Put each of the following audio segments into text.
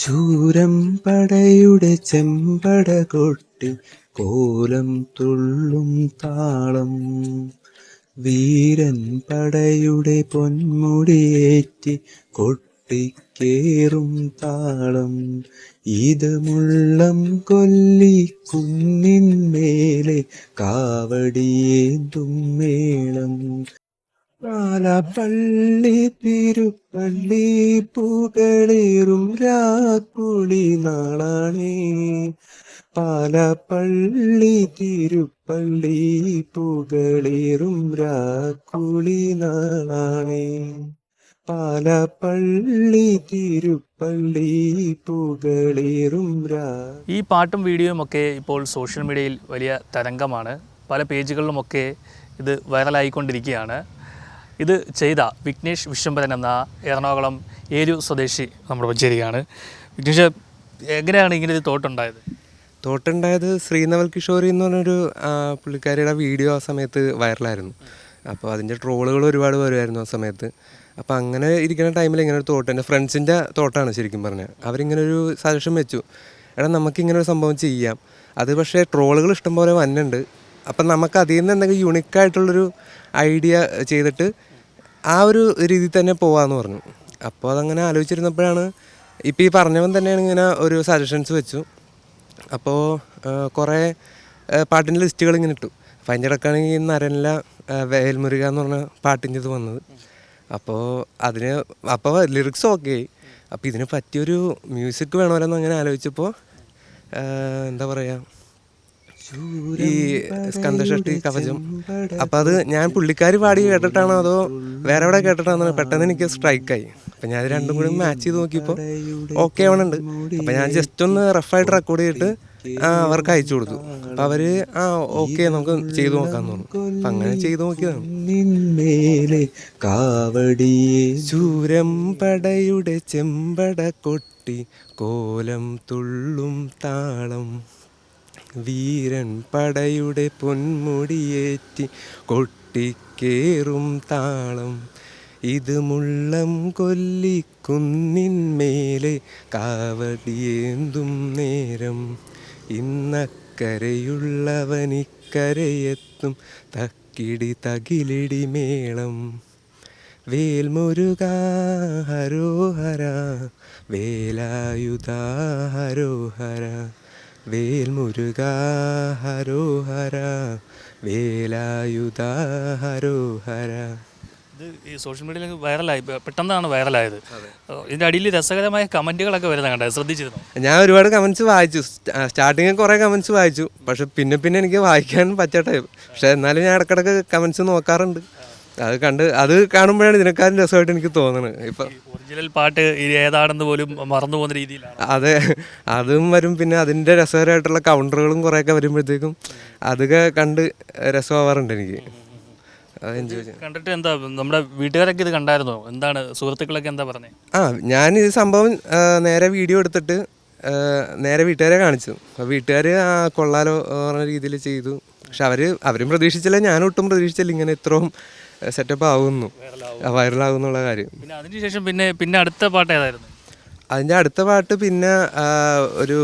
ശൂരം പടയുടെ ചെമ്പട കൊട്ടി കോലം തുള്ളും താളം. വീരൻ പടയുടെ പൊന്മുടിയേറ്റി കൊട്ടിക്കേറും താളം. ഇത് മുള്ളം കൊല്ലി കുന്നിന്മേലെ കാവടിയേന്തും മേളം. പാലപ്പള്ളി തിരുപ്പള്ളി പുകളേറും രാക്കുളി നാളാണേ. പാലപ്പള്ളി തിരുപ്പള്ളി പുകളേറും രാക്കുളി നാളാണേ. പാലപ്പള്ളി തിരുപ്പള്ളി പുകളേറും രാ ഈ പാട്ടും വീഡിയോയും ഒക്കെ ഇപ്പോൾ സോഷ്യൽ മീഡിയയിൽ വലിയ തരംഗമാണ്. പല പേജുകളിലുമൊക്കെ ഇത് വൈറലായിക്കൊണ്ടിരിക്കുകയാണ്. ഇത് ചെയ്ത വിഘ്നേഷ് വിശ്വംഭരൻ എന്ന എറണാകുളം ഏരു സ്വദേശി നമ്മുടെ ചേരുകയാണ് വിഘ്നേഷ് എങ്ങനെയാണ് ഇങ്ങനെ ഒരു തോട്ടുണ്ടായത്? തോട്ടുണ്ടായത് ശ്രീനവൽ കിഷോറി എന്ന് പറഞ്ഞൊരു പുള്ളിക്കാരിയുടെ വീഡിയോ ആ സമയത്ത് വൈറലായിരുന്നു. അപ്പോൾ അതിന്റെ ട്രോളുകൾ ഒരുപാട് വരുമായിരുന്നു ആ സമയത്ത്. അപ്പോൾ അങ്ങനെ ഇരിക്കുന്ന ടൈമിൽ ഇങ്ങനെ ഒരു തോട്ട് എന്റെ ഫ്രണ്ട്സിന്റെ തോട്ടാണ് ശരിക്കും പറഞ്ഞാൽ അവരിങ്ങനെ ഒരു സജഷൻ വെച്ചു. എടാ നമുക്ക് ഇങ്ങനെ ഒരു സംഭവം ചെയ്യാം. അത് പക്ഷേ ട്രോളുകൾ ഇഷ്ടംപോലെ വന്നുണ്ട് അപ്പം നമുക്ക് അതിൽ നിന്ന് എന്തെങ്കിലും യുണിക്കായിട്ടുള്ളൊരു ഐഡിയ ചെയ്തിട്ട് ആ ഒരു രീതിയിൽ തന്നെ പോവാന്ന് പറഞ്ഞു. അപ്പോൾ അതങ്ങനെ ആലോചിച്ചിരുന്നപ്പോഴാണ് ഇപ്പോൾ ഈ പറഞ്ഞവൻ തന്നെയാണ് ഇങ്ങനെ ഒരു സജഷൻസ് വെച്ചു. അപ്പോൾ കുറേ പാട്ടിന്റെ ലിസ്റ്റുകൾ ഇങ്ങനെ ഇട്ടു. അപ്പം അതിന്റെ ഇടക്കാണെങ്കിൽ നരനില വേൽമുരുക എന്ന് പറഞ്ഞ പാട്ടിന്റെ ഇത് വന്നത്. അപ്പോൾ അതിന് അപ്പോൾ ലിറിക്സ് ഓക്കെ അപ്പോൾ ഇതിന് പറ്റിയൊരു മ്യൂസിക് വേണമല്ലോ എന്ന് അങ്ങനെ ആലോചിച്ചപ്പോൾ എന്താ പറയുക ഈ സ്കന്ദഷഷ്ടി കവചം. അപ്പം അത് ഞാൻ പുള്ളിക്കാരി പാടി കേട്ടിട്ടാണോ അതോ വേറെ എവിടെ കേട്ടിട്ടാണോ പെട്ടെന്ന് എനിക്ക് സ്ട്രൈക്കായി. അപ്പം ഞാൻ രണ്ടും കൂടി മാച്ച് ചെയ്ത് നോക്കിയപ്പോൾ ഓക്കെ ആവണുണ്ട്. അപ്പം ഞാൻ ജസ്റ്റ് ഒന്ന് റഫായിട്ട് റെക്കോർഡ് ചെയ്തിട്ട് ആ, അവർക്ക് അയച്ചു കൊടുത്തു. അപ്പം അവർ ആ ഓക്കെ നമുക്ക് ചെയ്തു നോക്കാന്ന് പറഞ്ഞു അപ്പം അങ്ങനെ ചെയ്തു നോക്കിയതാണ്. നിന്മേലെ കാവടിയെ ചൂരം പടയുടെ ചെമ്പട കൊട്ടി കോലം തുള്ളും താളം. വീരൻ പടയുടെ പൊന്മുടിയേറ്റി കൊട്ടിക്കേറും താളം. ഇത് മുള്ളം കൊല്ലിക്കുന്നിന്മേലെ കാവടിയേന്തും നേരം. ഇന്നക്കരയുള്ളവനിക്കരയെത്തും തക്കിടി തകിലിടി മേളം. വേൽമുരുക ഹരോഹര വേലായുധ ഹരോഹര. വേൽമുരുക ഹരോഹര വേലായുധ ഹരോഹര. ഇത് ഈ സോഷ്യൽ മീഡിയയിൽ വൈറലായി പെട്ടെന്നാണ് വൈറലായത് ഇതിന്റെ അടിയിൽ രസകരമായ കമന്റുകളൊക്കെ വരുന്നത് കണ്ടത്. ശ്രദ്ധിച്ചിരുന്നു? ഞാൻ ഒരുപാട് കമൻസ് വായിച്ചു. സ്റ്റാർട്ടിങ്ങിൽ കുറേ കമൻസ് വായിച്ചു. പക്ഷെ പിന്നെ പിന്നെ എനിക്ക് വായിക്കാൻ പറ്റട്ടെ പക്ഷെ എന്നാലും ഞാൻ ഇടക്കിടക്ക് കമൻസ് നോക്കാറുണ്ട്. അത് കണ്ട് അത് കാണുമ്പോഴാണ് ഇതിനെക്കാളും രസമായിട്ട് എനിക്ക് തോന്നുന്നത് ഇപ്പം ഒറിജിനൽ പാട്ട് ഏതാണെന്ന് പോലും മറന്നു പോകുന്ന രീതിയിലാണ്. അതെ അതും വരും. പിന്നെ അതിന്റെ രസകരമായിട്ടുള്ള കൗണ്ടറുകളും കുറേയൊക്കെ വരുമ്പോഴത്തേക്കും അതൊക്കെ കണ്ട് രസമാവാറുണ്ട് എനിക്ക്. കണ്ടിട്ട് എന്താ നമ്മുടെ വീട്ടുകാരൊക്കെ ഇത് കണ്ടായിരുന്നോ? എന്താണ് സുഹൃത്തുക്കളൊക്കെ എന്താ പറഞ്ഞേ? ആ ഞാൻ ഈ സംഭവം നേരെ വീഡിയോ എടുത്തിട്ട് നേരെ വീട്ടുകാരെ കാണിച്ചു. അപ്പോൾ വീട്ടുകാർ ആ കൊള്ളാലോ എന്ന് പറഞ്ഞ രീതിയിൽ ചെയ്തു. പക്ഷെ അവർ അവരും പ്രതീക്ഷിച്ചില്ല ഞാനും ഒട്ടും പ്രതീക്ഷിച്ചില്ല ഇങ്ങനെ ഇത്രയും സെറ്റപ്പ് ആവുന്നു. വൈറലാകുന്നുള്ള കാര്യം. പിന്നെ അതിനുശേഷം പിന്നെ പിന്നെ അടുത്ത പാട്ട് ഏതായിരുന്നു? അതിന്റെ അടുത്ത പാട്ട് പിന്നെ ഒരു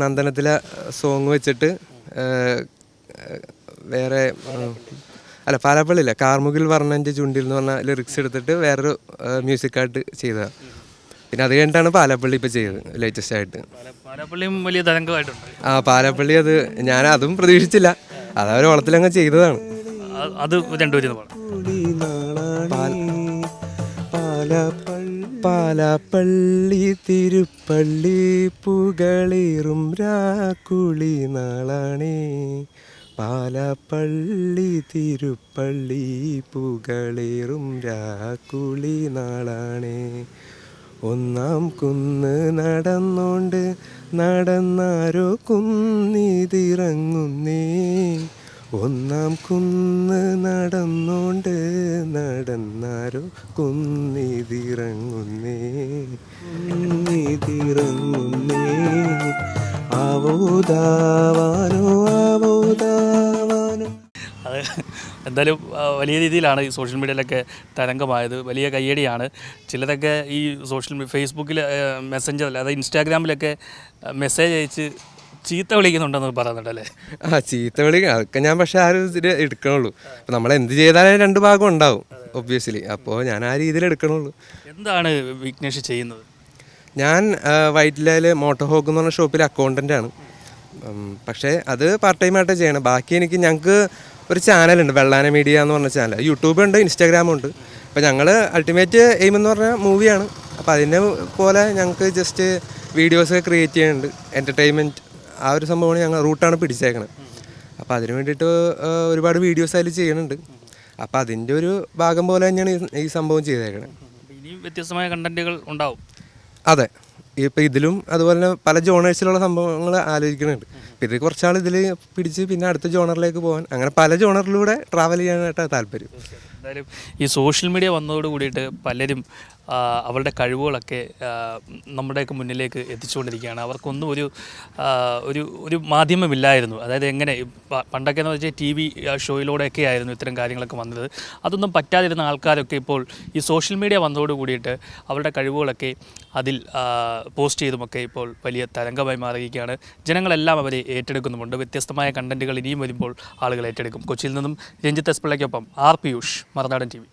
നന്ദനത്തിലെ സോങ് വെച്ചിട്ട് വേറെ അല്ല പാലപ്പള്ളിയില്ല കാർമുകിൽ വർണന്റെ ചുണ്ടിൽ എന്ന് പറഞ്ഞ ലിറിക്സ് എടുത്തിട്ട് വേറൊരു മ്യൂസിക്കായിട്ട് ചെയ്തതാണ് പിന്നെ അത് കഴിഞ്ഞിട്ടാണ് പാലപ്പള്ളി ഇപ്പോൾ ചെയ്തത് ലേറ്റസ്റ്റ് ആയിട്ട്. പാലപ്പള്ളിയും വലിയ തരംഗമായിട്ടുണ്ട്. ആ പാലപ്പള്ളി അത് ഞാൻ അതും പ്രതീക്ഷിച്ചില്ല. അത് അവർ ഓളത്തിലങ്ങ് ചെയ്തതാണ്. അത് രണ്ടുപേരും പാലപ്പള്ളി തിരുപ്പള്ളി പുകളേറും രാക്കുളി നാളാണേ. പാലപ്പള്ളി തിരുപ്പള്ളി പുകളേറും രാക്കുളി നാളാണേ. ഒന്നാം കുന്ന് നടന്നോണ്ട് നടന്നാരോ കുന്നിതിറങ്ങുന്നേ. ഒന്നാം കുന്ന് നടന്നോണ്ട് നടന്നാരോ കുന്നിതിറങ്ങുന്നേ? കുന്നിതിറങ്ങുന്നേ. ആവോദാവാനോ ആവോദാവാനോ അത് എന്തായാലും വലിയ രീതിയിലാണ് ഈ സോഷ്യൽ മീഡിയയിലൊക്കെ തരംഗമായത്. വലിയ കയ്യടിയാണ്. ചിലതൊക്കെ ഈ സോഷ്യൽ ഫേസ്ബുക്കിൽ മെസ്സഞ്ചറിൽ അതായത് ഇൻസ്റ്റാഗ്രാമിലൊക്കെ മെസ്സേജ് അയച്ച് ചീത്ത വിളിക്കുന്നുണ്ടെന്ന് പറയുന്നുണ്ടല്ലേ? ആ ചീത്ത വിളി അതൊക്കെ ഞാൻ പക്ഷെ ആ ഒരു ഇതിൽ എടുക്കണുള്ളൂ. അപ്പം നമ്മൾ എന്ത് ചെയ്താലും രണ്ട് ഭാഗം ഉണ്ടാവും ഒബ്വിയസ്ലി അപ്പോൾ ഞാൻ ആ രീതിയിൽ എടുക്കണുള്ളൂ. എന്താണ് വിഘ്നേഷ് ചെയ്യുന്നത്? ഞാൻ വൈറ്റിലയിൽ മോട്ടോ ഹോക്ക് എന്ന് പറഞ്ഞ ഷോപ്പിൽ അക്കൗണ്ടന്റ് ആണ്. പക്ഷേ അത് പാർട്ട് ടൈം ആയിട്ട് ചെയ്യണം. ബാക്കി എനിക്ക് ഞങ്ങൾക്ക് ഒരു ചാനലുണ്ട് വെള്ളാന മീഡിയ എന്ന് പറഞ്ഞ ചാനൽ യൂട്യൂബ് ഉണ്ട് ഇൻസ്റ്റാഗ്രാമും ഉണ്ട്. അപ്പോൾ ഞങ്ങൾ അൾട്ടിമേറ്റ് എയിം എന്ന് പറഞ്ഞ മൂവിയാണ് അപ്പോൾ അതിനെ പോലെ ഞങ്ങൾക്ക് ജസ്റ്റ് വീഡിയോസ് ക്രിയേറ്റ് ചെയ്യുന്നുണ്ട് എന്റർടൈൻമെന്റ് ആ ഒരു സംഭവമാണ് ഞങ്ങൾ റൂട്ടാണ് പിടിച്ചേക്കണത്. അപ്പോൾ അതിന് വേണ്ടിയിട്ട് ഒരുപാട് വീഡിയോസ് അതിൽ ചെയ്യുന്നുണ്ട് അപ്പോൾ അതിന്റെ ഒരു ഭാഗം പോലെ തന്നെയാണ് ഈ- സംഭവം ചെയ്തേക്കണത്. ഇനിയും വ്യത്യസ്തമായ കണ്ടന്റുകൾ ഉണ്ടാവും. അതെ. ഇപ്പം ഇതിലും അതുപോലെ തന്നെ പല ജോണേഴ്സിലുള്ള സംഭവങ്ങൾ ആലോചിക്കുന്നുണ്ട് ഇത് കുറച്ചാൾ ഇതിൽ പിടിച്ച് പിന്നെ അടുത്ത ജോണറിലേക്ക് പോകാൻ. അങ്ങനെ പല ജോണറിലൂടെ ട്രാവൽ ചെയ്യാനായിട്ടാണ് താല്പര്യം. എന്തായാലും ഈ സോഷ്യൽ മീഡിയ വന്നതോട് കൂടിയിട്ട് പലരും അവരുടെ കഴിവുകളൊക്കെ നമ്മുടെയൊക്കെ മുന്നിലേക്ക് എത്തിച്ചുകൊണ്ടിരിക്കുകയാണ്. അവർക്കൊന്നും ഒരു ഒരു ഒരു മാധ്യമമില്ലായിരുന്നു. അതായത് എങ്ങനെ പണ്ടൊക്കെ എന്ന് വെച്ചാൽ ടി വി ഷോയിലൂടെയൊക്കെ ആയിരുന്നു ഇത്തരം കാര്യങ്ങളൊക്കെ വന്നത്. അതൊന്നും പറ്റാതിരുന്ന ആൾക്കാരൊക്കെ ഇപ്പോൾ ഈ സോഷ്യൽ മീഡിയ വന്നതോട് കൂടിയിട്ട് അവരുടെ കഴിവുകളൊക്കെ അതിൽ പോസ്റ്റ് ചെയ്തുമൊക്കെ ഇപ്പോൾ വലിയ തരംഗമായി മാറിയിരിക്കുകയാണ്. ജനങ്ങളെല്ലാം അവരെ ഏറ്റെടുക്കുന്നുമുണ്ട്. വ്യത്യസ്തമായ കണ്ടന്റുകൾ ഇനിയും വരുമ്പോൾ ആളുകൾ ഏറ്റെടുക്കും. കൊച്ചിയിൽ നിന്നും രഞ്ജിത്ത് എസ് പിള്ളയ്ക്കൊപ്പം ആർ പിയൂഷ് മറുനാടൻ ടി